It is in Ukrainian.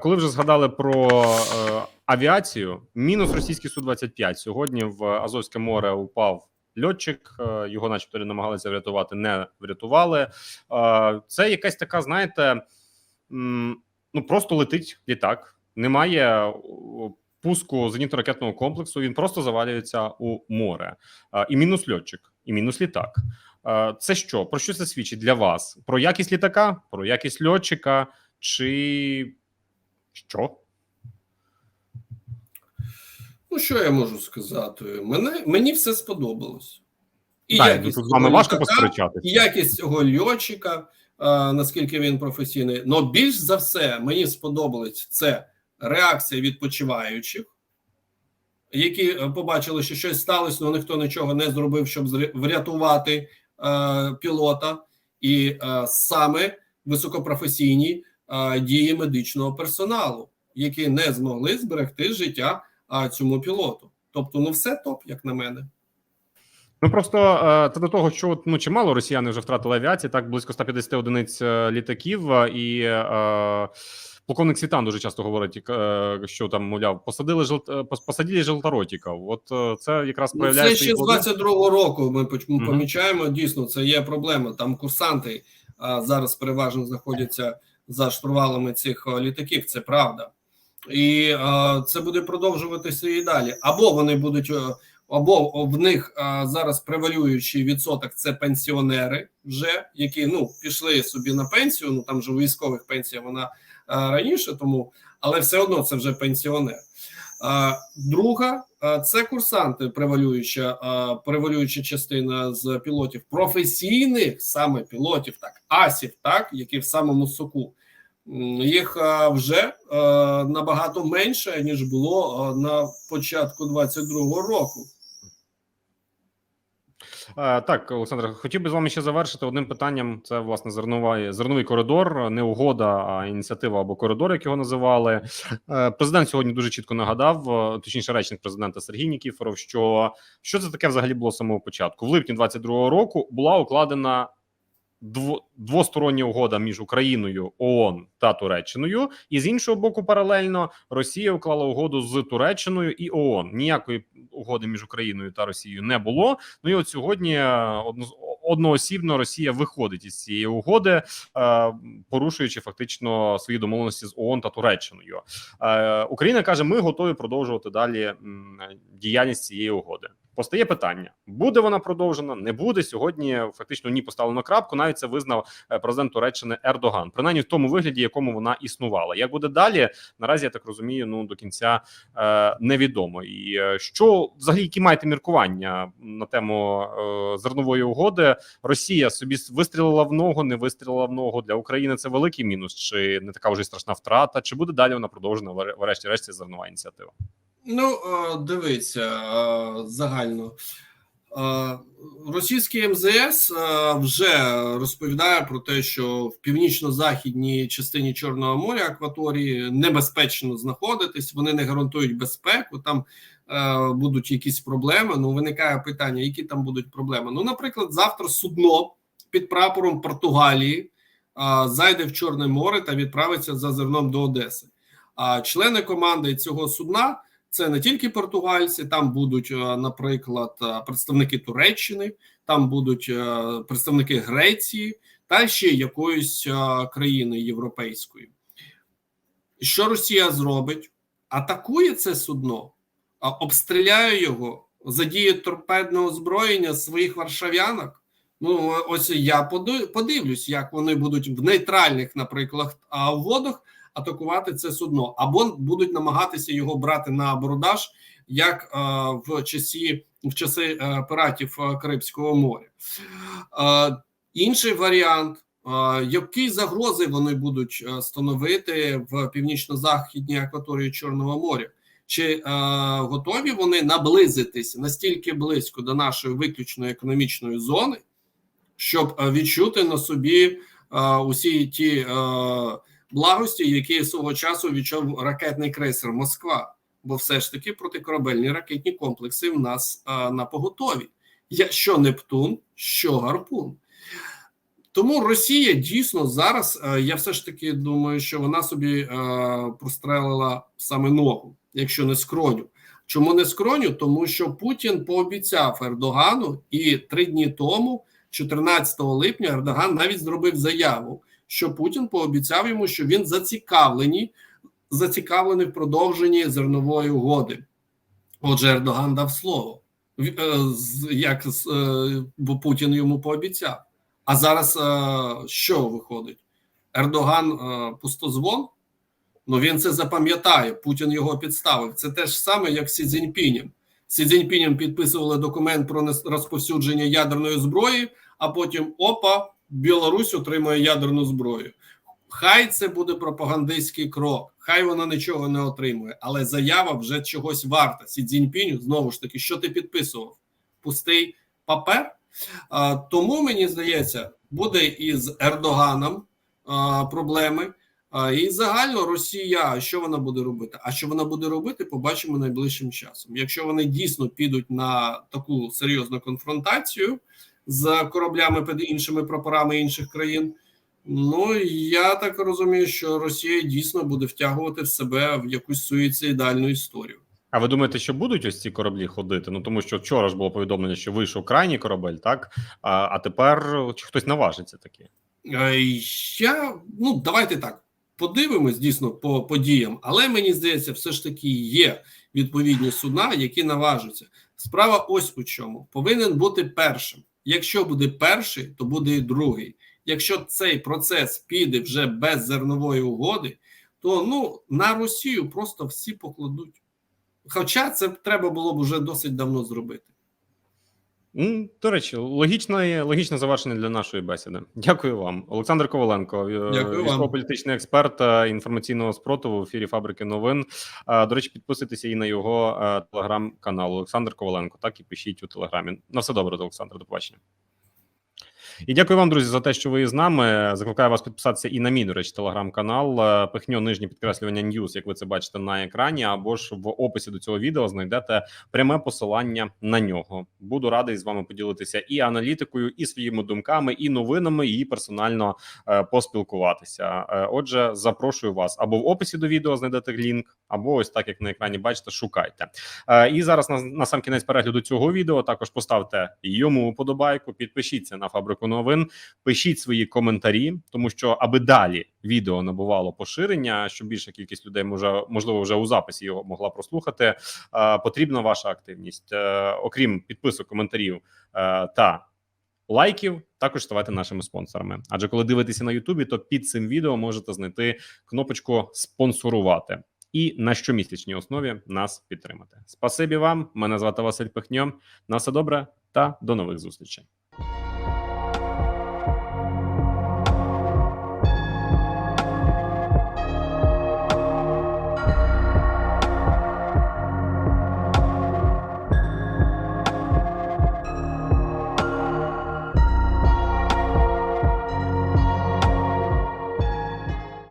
Коли вже згадали про е, авіацію, мінус російський су 25 сьогодні в Азовське море упав льотчик. Е, його, начебто, намагалися врятувати, не врятували. Е, це якась така, знаєте, м, ну просто летить літак. Немає пуску зенітно-ракетного комплексу. Він просто завалюється у море. Е, і мінус льотчик, і мінус літак. Е, це що? Про що це свідчить для вас? Про якість літака, про якість льотчика чи що? Ну, що я можу сказати? Мене, мені все сподобалось. І Так, якість тут з вами важко посперечатися. і якість цього льотчика, а, наскільки він професійний. Но більш за все мені сподобалось це реакція відпочиваючих, які е, побачили, що щось сталося, але ніхто нічого не зробив, щоб врятувати е, пілота, і е, саме високопрофесійні дії медичного персоналу, які не змогли зберегти життя цьому пілоту. Тобто, ну все топ, як на мене. Ну просто це до того, що ну чимало росіяни вже втратили авіації, так близько 150 одиниць е, літаків, е, і е, полковник Світан дуже часто говорить, е, що там мовляв, посадили жел... пос- посадили желторотиків. От це якраз Ну, проявляє це ще з плоди. 22-го року. Ми поч- ми Мгм. помічаємо. Дійсно, це є проблема. Там курсанти а, зараз переважно знаходяться за штурвалами цих літаків. Це правда, і а, це буде продовжуватися і далі. Або вони будуть. е, Або в них зараз превалюючий відсоток це пенсіонери, вже які ну пішли собі на пенсію. Ну там же військових пенсія вона раніше, тому але все одно це вже пенсіонер. Друга це курсанти, превалююча превалююча частина з пілотів професійних, саме пілотів, так асів, так які в самому соку. Їх вже набагато менше ніж було на початку 22-го року. Е, Так, Олександр, хотів би з вами ще завершити одним питанням. Це власне зернова, зерновий коридор, не угода, а ініціатива або коридор, як його називали. Е, Президент сьогодні дуже чітко нагадав, е, точніше, речник президента Сергій Нікіфоров, що що це таке взагалі було з самого початку. В липні 22-го року була укладена дво, двостороння угода між Україною, ООН та Туреччиною, і з іншого боку, паралельно Росія уклала угоду з Туреччиною і ООН. Ніякої угоди між Україною та Росією не було. Ну і от сьогодні е, одно, одноосібно Росія виходить із цієї угоди, е, порушуючи фактично свої домовленості з ООН та Туреччиною. Е, Україна каже: ми готові продовжувати далі діяльність цієї угоди. Постає питання: буде вона продовжена, не буде сьогодні. Фактично ні поставлено крапку. Навіть це визнав е, президент Туреччини Ердоган, принаймні в тому вигляді, якому вона існувала. Як буде далі? Наразі я так розумію, ну до кінця е, невідомо. І е, що взагалі які маєте міркування на тему е, зернової угоди? Росія собі вистрілила в ногу, не вистрілила в ногу для України. Це великий мінус, чи не така вже страшна втрата? Чи буде далі вона продовжена вре- врешті-решт ця зернова ініціатива? Ну, е, дивіться е, загально. Е, Російський МЗС вже розповідає про те, що в північно-західній частині Чорного моря акваторії небезпечно знаходитись, вони не гарантують безпеку. Там будуть якісь проблеми. Ну, виникає питання, які там будуть проблеми. Ну, наприклад, завтра судно під прапором Португалії зайде в Чорне море та відправиться за зерном до Одеси. А члени команди цього судна це не тільки португальці, там будуть, е, наприклад, е, представники Туреччини, там будуть е, представники Греції та ще якоїсь країни європейської. Що Росія зробить? Атакує це судно, обстріляє його, задіє торпедне озброєння своїх варшавянок. Ну, ось я поди- подивлюсь, як вони будуть в нейтральних, наприклад, водах атакувати це судно, або будуть намагатися його брати на абордаж, як е, в часі в часи е, пиратів е, Карибського моря. Інший варіант. Які загрози вони будуть становити в північно-західній акваторії Чорного моря? Чи е, готові вони наблизитись настільки близько до нашої виключної економічної зони, щоб відчути на собі е, усі ті е, благості, які свого часу відчув ракетний крейсер Москва? Бо все ж таки протикорабельні ракетні комплекси в нас е, на поготові. Я що Нептун, що гарпун. Тому Росія дійсно зараз. е, Я все ж таки думаю, що вона собі е, прострелила саме ногу, якщо не скроню. Чому не скроню? Тому що Путін пообіцяв Ердогану, і три дні тому, 14 липня, Ердоган навіть зробив заяву, що Путін пообіцяв йому, що він зацікавлені, зацікавлений в продовженні зернової угоди. Отже, Ердоган дав слово, е, як е, бо Путін йому пообіцяв. А зараз е, що виходить? Ердоган пустозвон? Ну він це запам'ятає. Путін його підставив. Це те ж саме, як Сі Цзіньпінем. З Сі Цзіньпінем підписували документ про розповсюдження ядерної зброї, а потім опа, Білорусь отримує ядерну зброю. Хай це буде пропагандистський крок, хай вона нічого не отримує, але заява вже чогось варта. Сі Цзіньпіню, знову ж таки, що ти підписував? Пустий папер. А, тому мені здається, буде із Ердоганом а, проблеми. А, і загально Росія, що вона буде робити? А що вона буде робити, побачимо найближчим часом. Якщо вони дійсно підуть на таку серйозну конфронтацію з кораблями під іншими прапорами інших країн. Ну я так розумію, що Росія дійсно буде втягувати в себе в якусь суїцидальну історію. А ви думаєте, що будуть ось ці кораблі ходити? Ну тому що вчора ж було повідомлення, що вийшов крайній корабель, так а, а тепер чи хтось наважиться таки? Е, Я ну давайте так подивимось дійсно по подіям, але мені здається, все ж таки є відповідні судна, які наважаться. Справа ось у чому повинен бути першим. Якщо буде перший, то буде і другий. Якщо цей процес піде вже без зернової угоди, то ну на Росію просто всі покладуть. Хоча це треба було б вже досить давно зробити. До речі, логічне, логічне завершення для нашої бесіди. Дякую вам, Олександр Коваленко, е, військово-політичний експерт е, інформаційного спротиву в ефірі Фабрики новин. Е, До речі, підписуйтеся і на його телеграм-канал Олександр Коваленко. Так і пишіть у телеграмі. На все добре, Олександр. До побачення. І дякую вам, друзі, за те, що ви з нами. Закликаю вас підписатися і на мій, до речі, телеграм-канал. Е, Пихньо нижнє підкреслювання Ньюс, як ви це бачите на екрані, або ж в описі до цього відео знайдете пряме посилання на нього. Буду радий з вами поділитися і аналітикою, і своїми думками, і новинами, і персонально е, поспілкуватися. Е, отже, запрошую вас або в описі до відео знайдете лінк, або ось так як на екрані бачите, шукайте. І зараз на, на сам кінець перегляду цього відео також поставте йому вподобайку, підпишіться на фабрику новин, пишіть свої коментарі, тому що аби далі відео набувало поширення, щоб більша кількість людей може можливо вже у записі його могла прослухати. е, Потрібна ваша активність, Е, окрім підписок, коментарів е, та лайків. Також ставайте нашими спонсорами. Адже коли дивитеся на Ютубі, то під цим відео можете знайти кнопочку спонсорувати і на щомісячній основі нас підтримати. Спасибі вам. Мене звати Василь Пихньо. На все добре та до нових зустрічей.